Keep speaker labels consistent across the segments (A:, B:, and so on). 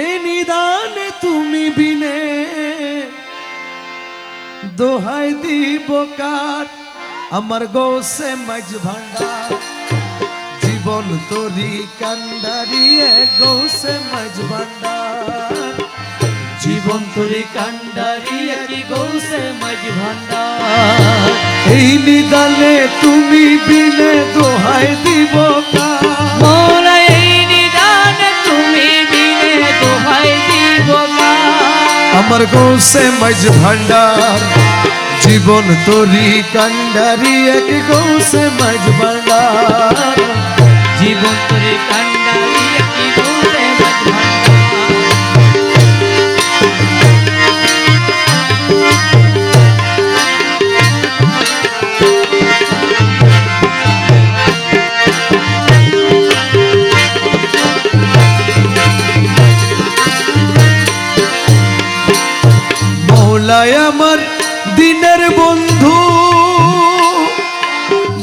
A: এ নিদানে তুমি বিনে দোহাই দিব কার? আমার গৌসে মাঝ ভান্ডার। জীবন তোরি কান্ডারিয়ে গৌসে মাঝ ভান্ডার।
B: জীবন তোরে কান্ডারি কি গৌসে মাঝ ভান্ডার?
A: এই নিদানে তুমি বিনে আমার গৌসে মাঝ ভান্ডার জীবন তরি কান্ডারি এক গৌসে মাঝ ভান্ডার।
B: জীবন তরি কান্ডারি
A: দিনের বন্ধু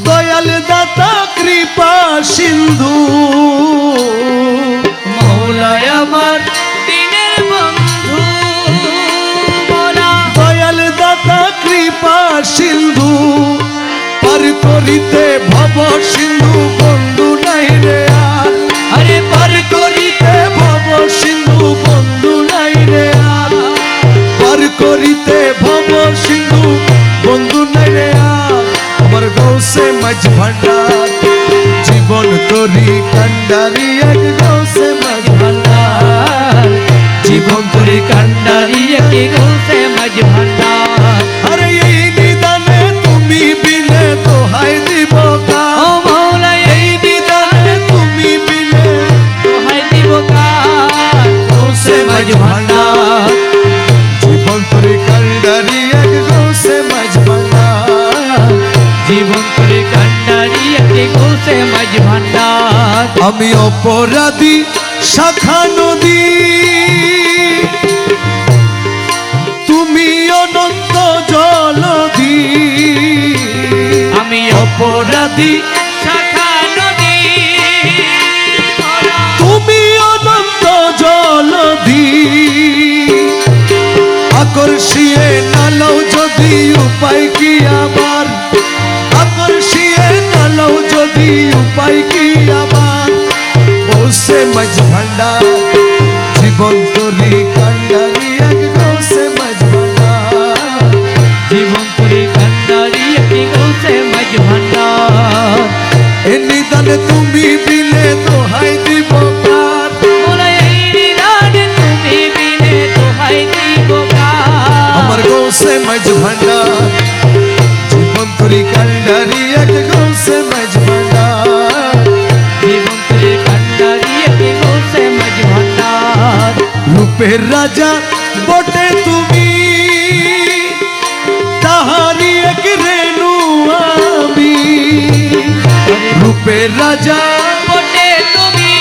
A: দয়াল দাতা কৃপা সিন্ধু।
B: মৌলায় আমার দিনের বন্ধু
A: দয়াল দাতা কৃপা সিন্ধু। পার করিতে গৌসে মাঝ ভান্ডার জীবন তোরি কান্ডারি এক গৌসে মাঝ ভান্ডার
B: জীবন তোরে কান্ডারি কি গৌসে মাঝ ভান্ডার
A: আরে এই নিদানে তুমি বিনে দোহাই দিব কা
B: ও মৌলায় এই
A: নিদানে তুমি বিনে
B: দোহাই দিব কার
A: গৌসে মাঝ ভান্ডার মাঝ ভান্ডার আমি অপরাধী, শাখা নদী। তুমি অনন্ত জলধি।
B: আমি অপরাধী, শাখা নদী।
A: তুমি অনন্ত জলধি। আকর্ষিয়ে নালও যদি উপায় বসে মাঝ ভান্ডার জীবন তোরি রূপের রাজা বটে তুমি। তাহারি এক রেণু আমি। রূপের রাজা
B: বটে তুমি।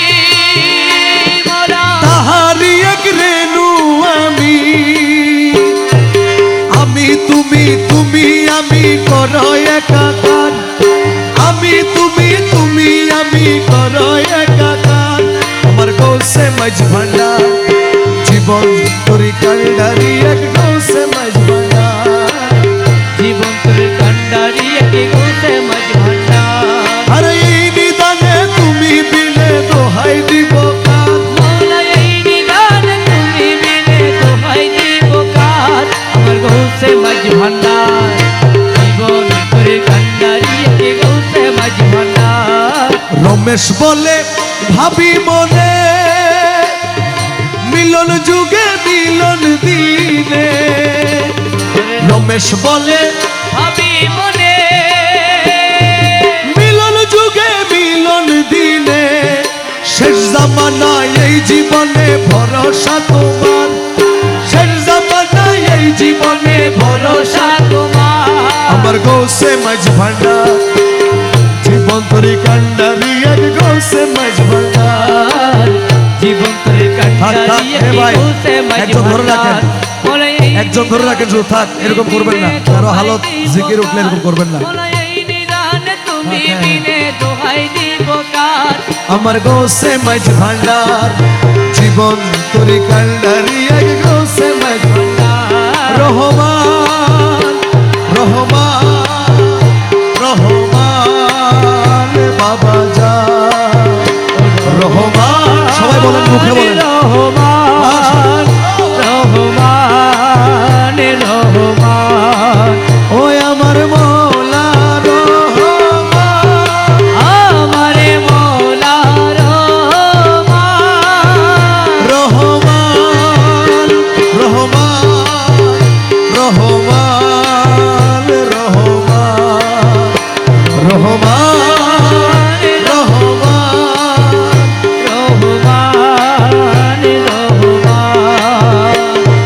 A: তাহারি এক রেণু আমি। আমি তুমি তুমি, আমি কর একাকার। আমি তুমি তুমি, আমি কর একাকার। আমার গৌসে মাঝ ভান্ডার জীবন তোরি কান্ডারি এক গৌসে মাঝ
B: জীবন তোরে কান্ডারি কি গৌসে মাঝ
A: আরে এই নিদানে তুমি বিলে দোহাই দিব কার
B: মৌলা এই নিদান তুমি বিনে দোহাই দিব কার আমার গৌসে মাঝ জীবন তোরে কান্ডারি কি গৌসে মাঝ
A: রমেশ বলে ভাবি মনে মিলন যুগে মিলন দিলে রমেশ বলে
B: আমি মনে
A: মিলন যুগে মিলন দিলে শেষ জামানায় এই জীবনে ভরসা তোমার। ভাই, একজন ধরে রাখেন। একজন ধরে শুধু থাক এরকম করবেন না। কারও হালত জিকির উঠলে এরকম করবেন না। আমার গোসে মাঝ ভান্ডার জীবন
B: তরি কান্ডারি এক গোসে মাঝ
A: ভান্ডার। রহমান